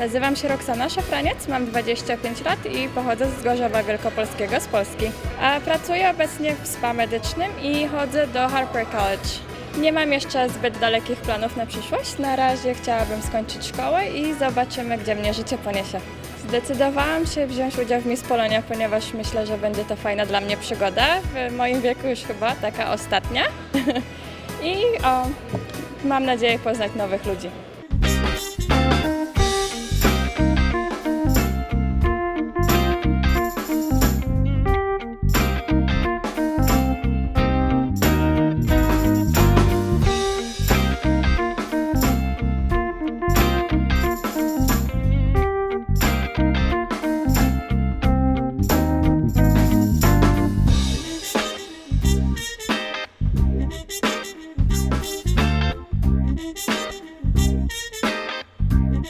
Nazywam się Roxana Szafraniec, mam 25 lat i pochodzę z Gorzowa Wielkopolskiego, z Polski. A pracuję obecnie w spa medycznym i chodzę do Harper College. Nie mam jeszcze zbyt dalekich planów na przyszłość. Na razie chciałabym skończyć szkołę i zobaczymy, gdzie mnie życie poniesie. Zdecydowałam się wziąć udział w Miss Polonia, ponieważ myślę, że będzie to fajna dla mnie przygoda. W moim wieku już chyba taka ostatnia. I o, mam nadzieję poznać nowych ludzi.